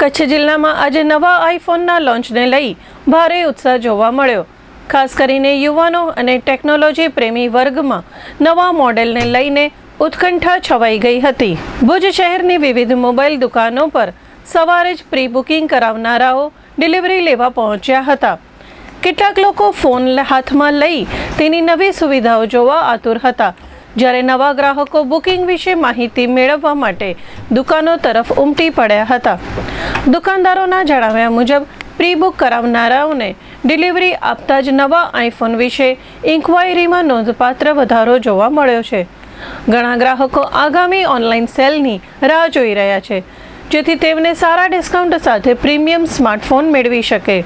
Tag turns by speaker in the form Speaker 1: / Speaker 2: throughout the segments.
Speaker 1: કચ્છ જિલ્લામાં આજે નવા આઈફોનના લોન્ચને લઈ ભારે ઉત્સાહ જોવા મળ્યો. ખાસ કરીને યુવાનો અને ટેકનોલોજી પ્રેમી વર્ગમાં નવા મોડેલને લઈને ઉત્કંઠા છવાઈ ગઈ હતી. ભુજ શહેરની વિવિધ મોબાઈલ દુકાનો પર સવારે જ પ્રી બુકિંગ કરાવનારાઓ ડિલિવરી લેવા પહોંચ્યા હતા. કેટલાક લોકો ફોન હાથમાં લઈ તેની નવી સુવિધાઓ જોવા આતુર હતા. જ્યારે નવા ગ્રાહકો બુકિંગ વિશે માહિતી મેળવવા માટે દુકાનો તરફ ઉમટી પડ્યા હતા. દુકાનદારોના જણાવ્યા મુજબ પ્રી બુક કરાવનારાઓને ડિલિવરી આપતા જ નવા આઈફોન વિશે ઇન્ક્વાયરીમાં નોંધપાત્ર વધારો જોવા મળ્યો છે. ઘણા ગ્રાહકો આગામી ઓનલાઈન સેલની રાહ જોઈ રહ્યા છે, જેથી તેમને સારા ડિસ્કાઉન્ટ સાથે પ્રીમિયમ સ્માર્ટફોન મેળવી શકે.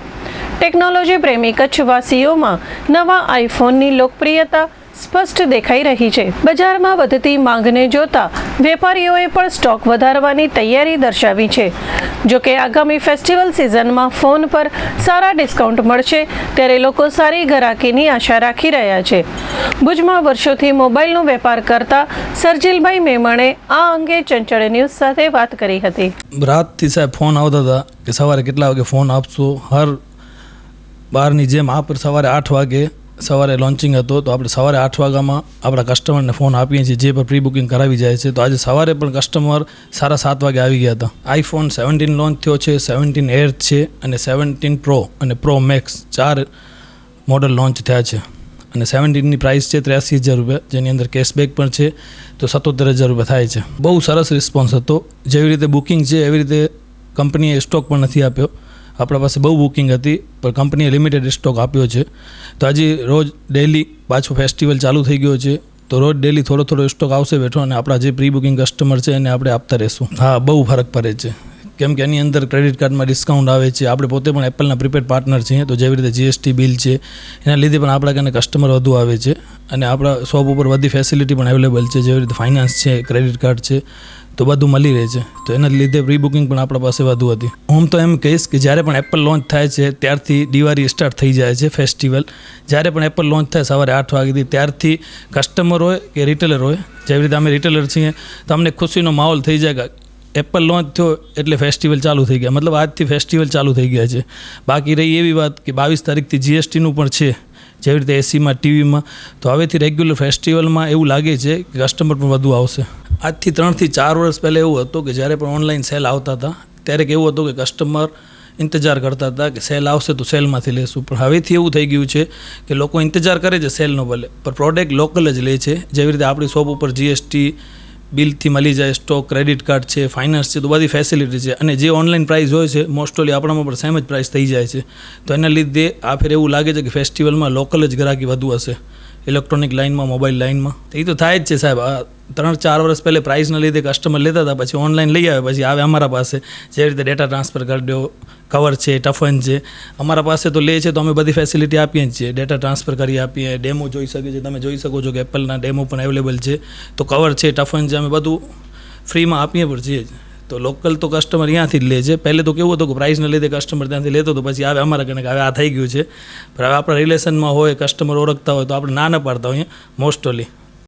Speaker 1: ટેકનોલોજી પ્રેમી કચ્છવાસીઓમાં નવા આઈફોનની લોકપ્રિયતા સ્પષ્ટ દેખાઈ રહી છે. બજારમાં વધતી માંગને જોતા વેપારીઓએ પણ સ્ટોક વધારવાની તૈયારી દર્શાવી છે. જો કે આગામી ફેસ્ટિવલ સિઝનમાં ફોન પર સારા ડિસ્કાઉન્ટ મળશે, ત્યારે લોકો સારી ઘરાકીની આશા રાખી રહ્યા છે. ભુજમાં વર્ષોથી મોબાઈલનો વેપાર કરતા સરજીલભાઈ મેમણે આ અંગે ચંચળ ન્યૂઝ સાથે વાત કરી હતી.
Speaker 2: રાતથી સાહેબ ફોન આવતા હતા કે સવારે કેટલા વાગે ફોન આપશો? હર બારની જેમ આ પર સવારે આઠ વાગે સવારે લોન્ચિંગ હતો તો આપણે સવારે આઠ વાગ્યામાં આપણા કસ્ટમરને ફોન આપીએ છીએ, જે પર પ્રી બુકિંગ કરાવી જાય છે. તો આજે સવારે પણ કસ્ટમર સાડા સાત વાગે આવી ગયા હતા. આઈફોન સેવન્ટીન લોન્ચ થયો છે સેવન્ટીન એર છે અને સેવન્ટીન પ્રો અને પ્રો મેક્સ ચાર મોડલ લોન્ચ થયા છે. અને સેવન્ટીનની પ્રાઇસ છે ત્ર્યાસી હજાર રૂપિયા, જેની અંદર કેશબેક પણ છે, તો સત્તોતેર હજાર રૂપિયા થાય છે. બહુ સરસ રિસ્પોન્સ હતો. જેવી રીતે બુકિંગ છે, એવી રીતે કંપનીએ સ્ટોક પણ નથી આપ્યો. આપણા પાસે બહુ બુકિંગ હતી, પણ કંપનીએ લિમિટેડ સ્ટોક આપ્યો છે. તો હજી રોજ ડેલી પાછો ફેસ્ટિવલ ચાલુ થઈ ગયો છે. તો રોજ ડેલી થોડો થોડો સ્ટોક આવશે બેઠો અને આપણા જે પ્રી બુકિંગ કસ્ટમર છે એને આપણે આપતા રહેશું. હા, બહુ ફરક પડે છે. કેમ કે એની અંદર ક્રેડિટ કાર્ડમાં ડિસ્કાઉન્ટ આવે છે. આપણે પોતે પણ એપલના પ્રીપેડ પાર્ટનર છીએ, તો જેવી રીતે જીએસટી બિલ છે, એના લીધે પણ આપણા કને કસ્ટમર વધુ આવે છે. અને આપણા શોપ ઉપર બધી ફેસિલિટી પણ અવેલેબલ છે. જેવી રીતે ફાઇનાન્સ છે ક્રેડિટ કાર્ડ છે તો બધું મળી રહે છે. તો એના લીધે પ્રી બુકિંગ પણ આપણા પાસે વધુ હતી. હું તો એમ કહીશ કે જ્યારે પણ એપલ લોન્ચ થાય છે, ત્યારથી દિવાળી સ્ટાર્ટ થઈ જાય છે ફેસ્ટિવલ જ્યારે પણ એપલ લોન્ચ થાય સવારે આઠ વાગ્યાથી, ત્યારથી કસ્ટમર હોય કે રિટેલર હોય, જેવી રીતે અમે રિટેલર છીએ, તો અમને ખુશીનો માહોલ થઈ જાય એપલ લોન્ચ થયો એટલે ફેસ્ટિવલ ચાલુ થઈ ગયા. મતલબ આજથી ફેસ્ટિવલ ચાલુ થઈ ગયા છે. બાકી રહી એવી વાત કે બાવીસ તારીખથી જીએસટીનું પણ છે. જેવી રીતે એસીમાં, ટીવીમાં, તો હવેથી રેગ્યુલર ફેસ્ટિવલમાં એવું લાગે છે કે કસ્ટમર પણ વધુ આવશે. આજથી ત્રણથી ચાર વર્ષ પહેલાં એવું હતું કે જ્યારે પણ ઓનલાઈન સેલ આવતા હતા, ત્યારે કેવું હતું કે કસ્ટમર ઇંતજાર કરતા હતા કે સેલ આવશે તો સેલમાંથી લેશું. પણ હવેથી એવું થઈ ગયું છે કે લોકો ઇંતજાર કરે છે સેલનો ભલે, પણ પ્રોડક્ટ લોકલ જ લે છે. જેવી રીતે આપણી શોપ ઉપર જીએસટી બિલથી મળી જાય, સ્ટોક, ક્રેડિટ કાર્ડ છે ફાઇનાન્સ છે, તો બધી ફેસિલિટી છે. અને જે ઓનલાઈન પ્રાઇસ હોય છે મોસ્ટ ઓલી આપણામાં પણ સેમ જ પ્રાઇસ થઈ જાય છે. તો એના લીધે આ ફેર એવું લાગે છે કે ફેસ્ટિવલમાં લોકલ જ ગ્રાહકી વધુ હશે. ઇલેક્ટ્રોનિક લાઇનમાં મોબાઈલ લાઇનમાં એ તો થાય જ છે સાહેબ. આ ત્રણ ચાર વર્ષ પહેલાં પ્રાઇસના લીધે કસ્ટમર લેતા હતા, પછી ઓનલાઈન લઈ આવે પછી આવે અમારા પાસે. જે રીતે ડેટા ટ્રાન્સફર કરી દો કવર છે, ટફન છે, અમારા પાસે તો લે છે તો અમે બધી ફેસિલિટી આપીએ છીએ. ડેટા ટ્રાન્સફર કરી આપીએ ડેમો જોઈ શકીએ છીએ. તમે જોઈ શકો છો કે એપલના ડેમો પણ અવેલેબલ છે. તો કવર છે, ટફન છે, અમે બધું ફ્રીમાં આપીએ પણ છીએ તો લોકલ તો કસ્ટમર ત્યાંથી જ લે છે. પહેલે તો કેવું હતું કે પ્રાઇસના લીધે કસ્ટમર ત્યાંથી લેતો હતો, પછી આવે અમારા કને હવે આ થઈ ગયું છે. પણ હવે આપણા રિલેશનમાં હોય કસ્ટમર ઓળખતા હોય તો આપણે ના ન પાડતા હોઈએ મોસ્ટ ઓલી